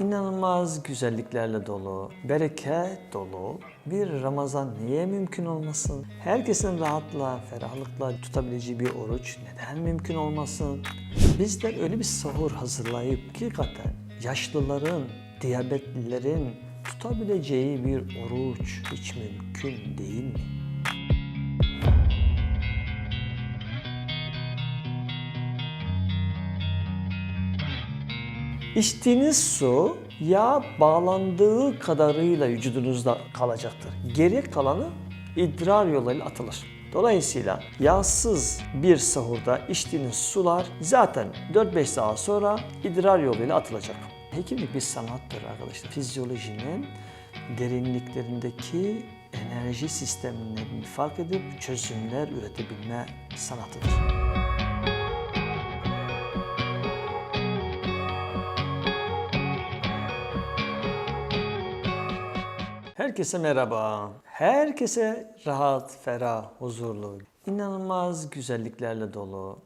İnanılmaz güzelliklerle dolu, bereket dolu bir Ramazan niye mümkün olmasın? Herkesin rahatla, ferahlıkla tutabileceği bir oruç neden mümkün olmasın? Bizler öyle bir sahur hazırlayıp hakikaten yaşlıların, diyabetlilerin tutabileceği bir oruç hiç mümkün değil mi? İçtiğiniz su yağ bağlandığı kadarıyla vücudunuzda kalacaktır. Geri kalanı idrar yoluyla atılır. Dolayısıyla yağsız bir sahurda içtiğiniz sular zaten 4-5 saat sonra idrar yoluyla atılacak. Hekimlik bir sanattır arkadaşlar. Fizyolojinin derinliklerindeki enerji sistemlerini fark edip çözümler üretebilme sanatıdır. Herkese merhaba. Herkese rahat, ferah, huzurlu, inanılmaz güzelliklerle dolu,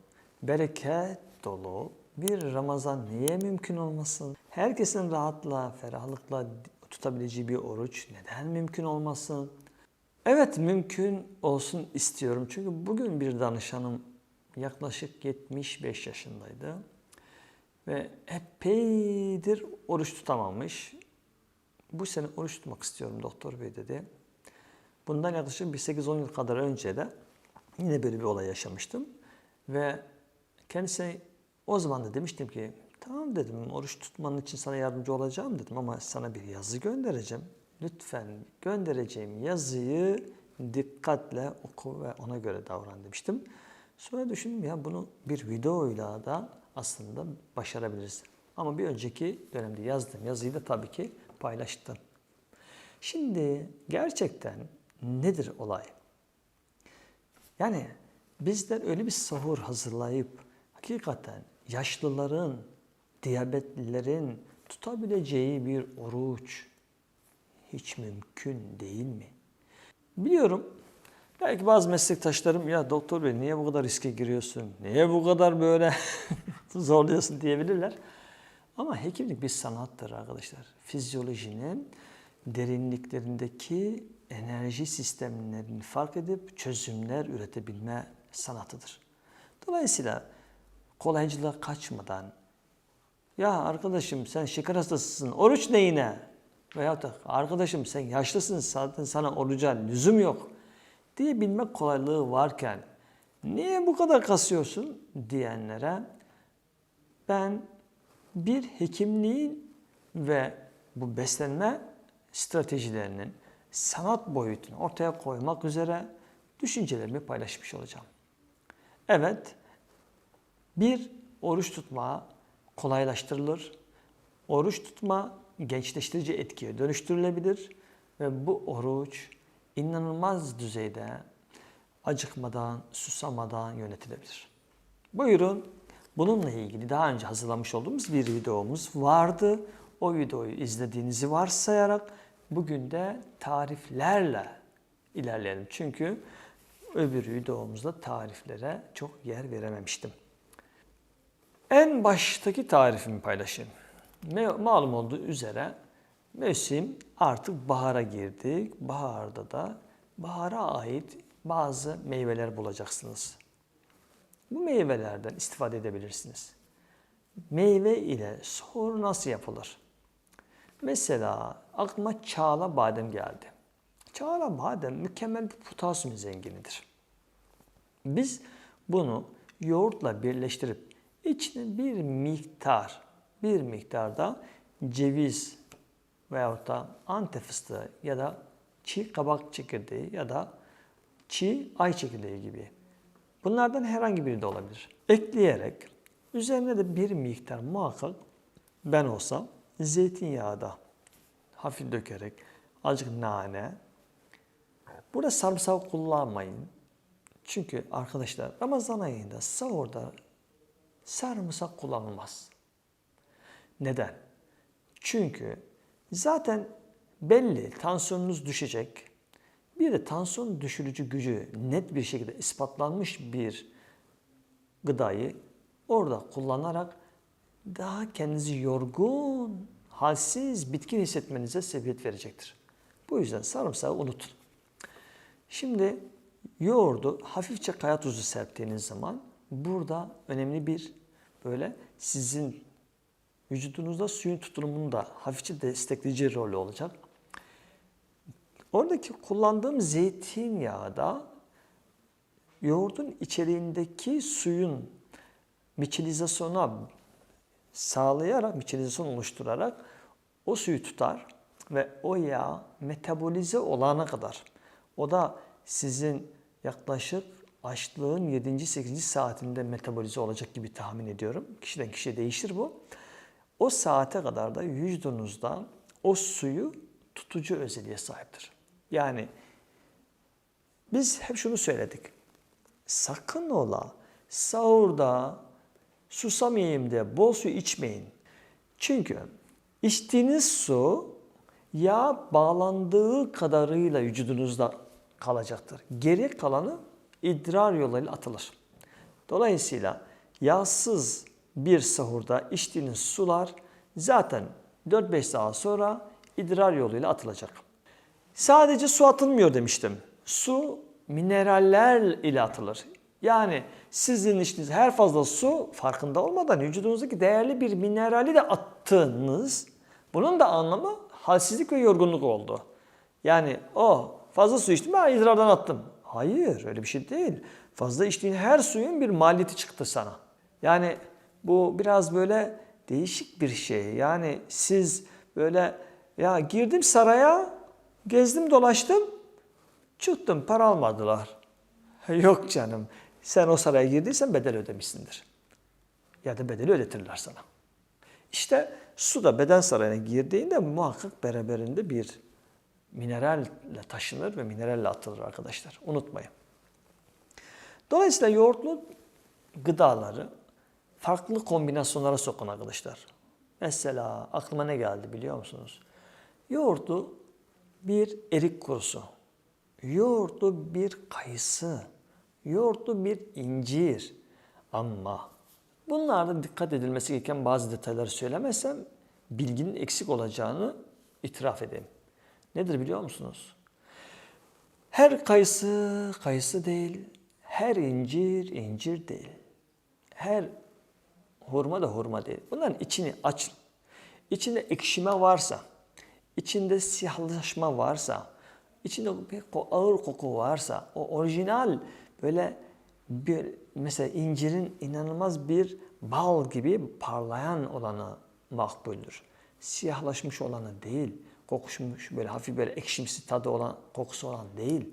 bereket dolu bir Ramazan niye mümkün olmasın? Herkesin rahatla, ferahlıkla tutabileceği bir oruç neden mümkün olmasın? Evet mümkün olsun istiyorum. Çünkü bugün bir danışanım yaklaşık 75 yaşındaydı ve epeydir oruç tutamamış bu sene oruç tutmak istiyorum doktor bey dedi. Bundan yaklaşık bir 8-10 yıl kadar önce de yine böyle bir olay yaşamıştım. Ve kendisine o zaman da demiştim ki tamam dedim oruç tutmanın için sana yardımcı olacağım dedim ama sana bir yazı göndereceğim. Lütfen göndereceğim yazıyı dikkatle oku ve ona göre davran demiştim. Sonra düşündüm ya bunu bir videoyla da aslında başarabiliriz. Ama bir önceki dönemde yazdığım yazıyı da tabii ki paylaştım. Şimdi gerçekten nedir olay? Yani bizler öyle bir sahur hazırlayıp hakikaten yaşlıların, diyabetlilerin tutabileceği bir oruç hiç mümkün değil mi? Biliyorum belki bazı meslektaşlarım ya doktor bey niye bu kadar riske giriyorsun? Niye bu kadar böyle zorluyorsun diyebilirler. Ama hekimlik bir sanattır arkadaşlar. Fizyolojinin derinliklerindeki enerji sistemlerini fark edip çözümler üretebilme sanatıdır. Dolayısıyla kolaycılığa kaçmadan ya arkadaşım sen şeker hastasısın, oruç neyine? Veyahut da arkadaşım sen yaşlısın zaten sana oruca lüzum yok diyebilmek kolaylığı varken niye bu kadar kasıyorsun diyenlere ben bir hekimliğin ve bu beslenme stratejilerinin sanat boyutunu ortaya koymak üzere düşüncelerimi paylaşmış olacağım. Evet, bir oruç tutma kolaylaştırılır. Oruç tutma gençleştirici etkiye dönüştürülebilir ve bu oruç inanılmaz düzeyde acıkmadan, susamadan yönetilebilir. Buyurun Bununla ilgili daha önce hazırlamış olduğumuz bir videomuz vardı. O videoyu izlediğinizi varsayarak bugün de tariflerle ilerleyelim. Çünkü öbür videomuzda tariflere çok yer verememiştim. En baştaki tarifimi paylaşayım. Malum olduğu üzere mevsim artık bahara girdik. Baharda da bahara ait bazı meyveler bulacaksınız. Bu meyvelerden istifade edebilirsiniz. Meyve ile sahur nasıl yapılır? Mesela aklıma çağla badem geldi. Çağla badem mükemmel bir potasyum zenginidir. Biz bunu yoğurtla birleştirip içine bir miktar, bir miktarda ceviz veyahut da antep fıstığı ya da çiğ kabak çekirdeği ya da çiğ ay çekirdeği gibi Bunlardan herhangi biri de olabilir. Ekleyerek üzerine de bir miktar muhakkak ben olsam zeytinyağı da hafif dökerek azıcık nane. Burada sarımsak kullanmayın. Çünkü arkadaşlar Ramazan ayında sahurda sarımsak kullanılmaz. Neden? Çünkü zaten belli tansiyonunuz düşecek. Bir de tansiyon düşürücü gücü net bir şekilde ispatlanmış bir gıdayı orada kullanarak daha kendinizi yorgun halsiz, bitkin hissetmenize sebebiyet verecektir. Bu yüzden sarımsağı unutun. Şimdi yoğurdu hafifçe kaya tuzu serptiğiniz zaman burada önemli bir böyle sizin vücudunuzda suyun tutulumunda hafifçe destekleyici rolü olacak. Oradaki kullandığım zeytinyağı da yoğurdun içeriğindeki suyun miçelizasyona sağlayarak, miçelizasyon oluşturarak o suyu tutar ve o yağ metabolize olana kadar o da sizin yaklaşık açlığın 7. 8. saatinde metabolize olacak gibi tahmin ediyorum. Kişiden kişiye değişir bu. O saate kadar da vücudunuzda o suyu tutucu özelliğe sahiptir. Yani biz hep şunu söyledik. Sakın ola sahurda susamayayım diye bol su içmeyin. Çünkü içtiğiniz su yağ bağlandığı kadarıyla vücudunuzda kalacaktır. Geri kalanı idrar yoluyla atılır. Dolayısıyla yağsız bir sahurda içtiğiniz sular zaten 4-5 saat sonra idrar yoluyla atılacak. Sadece su atılmıyor demiştim. Su mineraller ile atılır. Yani sizin içtiğiniz her fazla su farkında olmadan vücudunuzdaki değerli bir minerali de attınız. Bunun da anlamı halsizlik ve yorgunluk oldu. Yani o fazla su içtim ben idrardan attım. Hayır öyle bir şey değil. Fazla içtiğin her suyun bir maliyeti çıktı sana. Yani bu biraz böyle değişik bir şey. Yani siz böyle ya girdim saraya, gezdim dolaştım, çıktım para almadılar. Yok canım. Sen o saraya girdiysen bedel ödemişsindir. Ya da bedeli ödetirler sana. İşte su da beden sarayına girdiğinde muhakkak beraberinde bir mineralle taşınır ve mineralle atılır arkadaşlar. Unutmayın. Dolayısıyla yoğurtlu gıdaları farklı kombinasyonlara sokun arkadaşlar. Mesela aklıma ne geldi biliyor musunuz? Yoğurtlu bir erik kurusu, yoğurtlu bir kayısı, yoğurtlu bir incir. Ama bunlarda dikkat edilmesi gereken bazı detayları söylemezsem bilginin eksik olacağını itiraf edeyim. Nedir biliyor musunuz? Her kayısı kayısı değil, her incir incir değil. Her hurma da hurma değil. Bunların içini açın. İçinde ekşime varsa, içinde siyahlaşma varsa, içinde bir ağır koku varsa, o orijinal böyle bir mesela incirin inanılmaz bir bal gibi parlayan olanı makbuldür. Siyahlaşmış olanı değil, kokuşmuş böyle hafif böyle ekşimsi tadı olan, kokusu olan değil.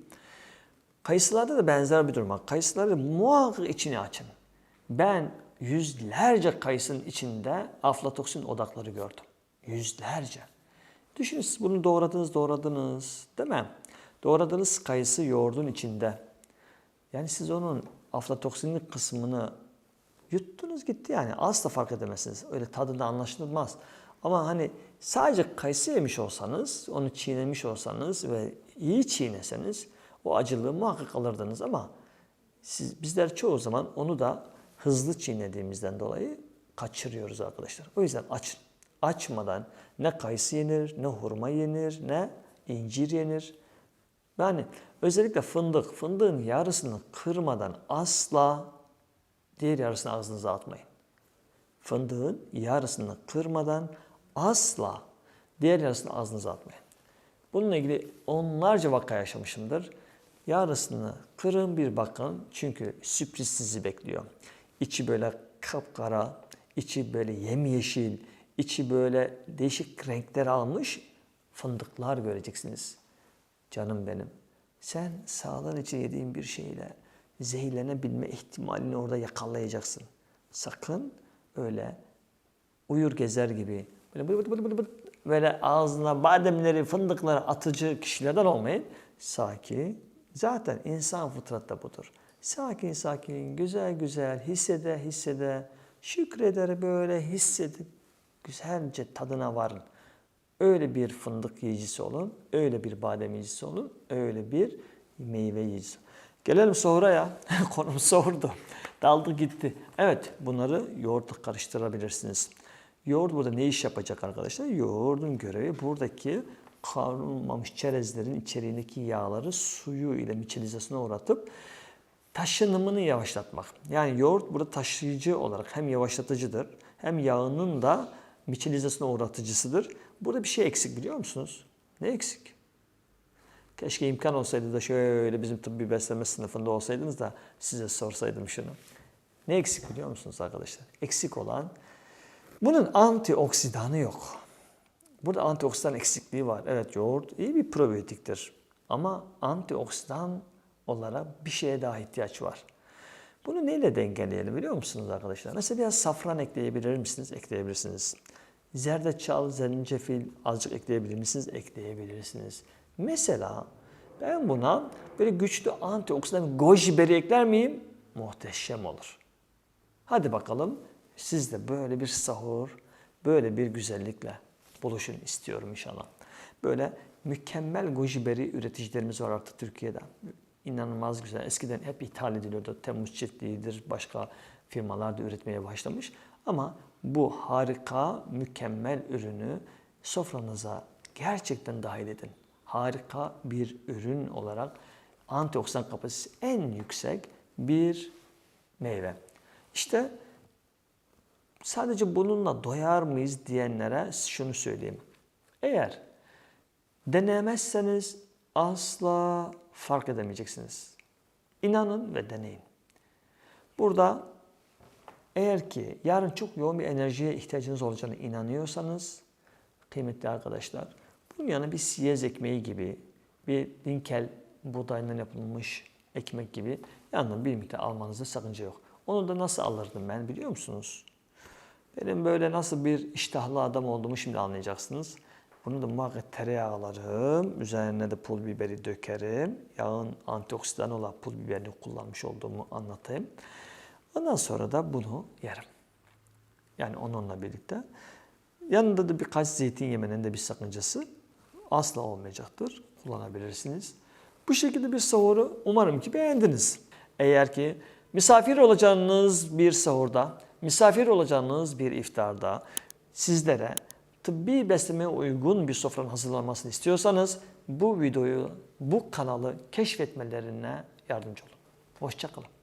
Kayısılarda da benzer bir durum var. Kayısıları muhakkak içini açın. Ben yüzlerce kayısının içinde aflatoksin odakları gördüm. Yüzlerce. Düşünün siz bunu doğradınız doğradınız değil mi? Doğradığınız kayısı yoğurdun içinde. Yani siz onun aflatoksinlik kısmını yuttunuz gitti yani. Asla fark edemezsiniz. Öyle tadında anlaşılmaz. Ama hani sadece kayısı yemiş olsanız, onu çiğnemiş olsanız ve iyi çiğneseniz o acılığı muhakkak alırdınız ama siz, bizler çoğu zaman onu da hızlı çiğnediğimizden dolayı kaçırıyoruz arkadaşlar. O yüzden açın. Açmadan ne kayısı yenir, ne hurma yenir, ne incir yenir. Yani özellikle fındık, fındığın yarısını kırmadan asla diğer yarısını ağzınıza atmayın. Fındığın yarısını kırmadan asla diğer yarısını ağzınıza atmayın. Bununla ilgili onlarca vaka yaşamışımdır. Yarısını kırın bir bakın çünkü sürpriz sizi bekliyor. İçi böyle kapkara, içi böyle yemyeşil, içi böyle değişik renkler almış fındıklar göreceksiniz. Canım benim. Sen sağlığın için yediğin bir şeyle zehirlenebilme ihtimalini orada yakalayacaksın. Sakın öyle uyur gezer gibi böyle bıdı bıdı bıdı bıdı böyle ağzına bademleri, fındıkları atıcı kişilerden olmayın. Sakin. Zaten insan fıtratta budur. Sakin sakin, güzel güzel hissede hissede, şükreder böyle hissedip güzelce tadına varın. Öyle bir fındık yiyicisi olun, öyle bir badem yiyicisi olun, öyle bir meyve yiyicisi. Gelelim sahura Konum sahurdu. Daldı gitti. Evet bunları yoğurtla karıştırabilirsiniz. Yoğurt burada ne iş yapacak arkadaşlar? Yoğurdun görevi buradaki kavrulmamış çerezlerin içeriğindeki yağları suyu ile miçelizasına uğratıp taşınımını yavaşlatmak. Yani yoğurt burada taşıyıcı olarak hem yavaşlatıcıdır hem yağının da miçelizasına uğratıcısıdır. Burada bir şey eksik biliyor musunuz? Ne eksik? Keşke imkan olsaydı da şöyle bizim tıbbi beslenme sınıfında olsaydınız da size sorsaydım şunu. Ne eksik biliyor musunuz arkadaşlar? Eksik olan bunun antioksidanı yok. Burada antioksidan eksikliği var. Evet yoğurt iyi bir probiyotiktir. Ama antioksidan olarak bir şeye daha ihtiyaç var. Bunu neyle dengeleyelim biliyor musunuz arkadaşlar? Mesela biraz safran ekleyebilir misiniz? Ekleyebilirsiniz. Zerdeçal, zencefil azıcık ekleyebilir misiniz? Ekleyebilirsiniz. Mesela ben buna böyle güçlü antioksidan goji beri ekler miyim? Muhteşem olur. Hadi bakalım siz de böyle bir sahur, böyle bir güzellikle buluşun istiyorum inşallah. Böyle mükemmel goji beri üreticilerimiz var artık Türkiye'de. İnanılmaz güzel. Eskiden hep ithal ediliyordu. Temmuz çiftliğidir, başka firmalar da üretmeye başlamış. Ama bu harika, mükemmel ürünü sofranıza gerçekten dahil edin. Harika bir ürün olarak antioksidan kapasitesi en yüksek bir meyve. İşte sadece bununla doyar mıyız diyenlere şunu söyleyeyim. Eğer denemezseniz asla fark edemeyeceksiniz. İnanın ve deneyin. Burada eğer ki yarın çok yoğun bir enerjiye ihtiyacınız olacağını inanıyorsanız kıymetli arkadaşlar bunun yanına bir siyez ekmeği gibi bir dinkel buğdayından yapılmış ekmek gibi yanına bir miktar almanızda sakınca yok. Onu da nasıl alırdım ben biliyor musunuz? Benim böyle nasıl bir iştahlı adam olduğumu şimdi anlayacaksınız. Bunu da muhakkak tereyağı alırım. Üzerine de pul biberi dökerim. Yağın antioksidan olan pul biberini kullanmış olduğumu anlatayım. Ondan sonra da bunu yerim. Yani onunla birlikte. Yanında da birkaç zeytin yemenin de bir sakıncası asla olmayacaktır. Kullanabilirsiniz. Bu şekilde bir sahuru umarım ki beğendiniz. Eğer ki misafir olacağınız bir sahurda, misafir olacağınız bir iftarda sizlere tıbbi beslemeye uygun bir sofranın hazırlanmasını istiyorsanız bu videoyu, bu kanalı keşfetmelerine yardımcı olun. Hoşçakalın.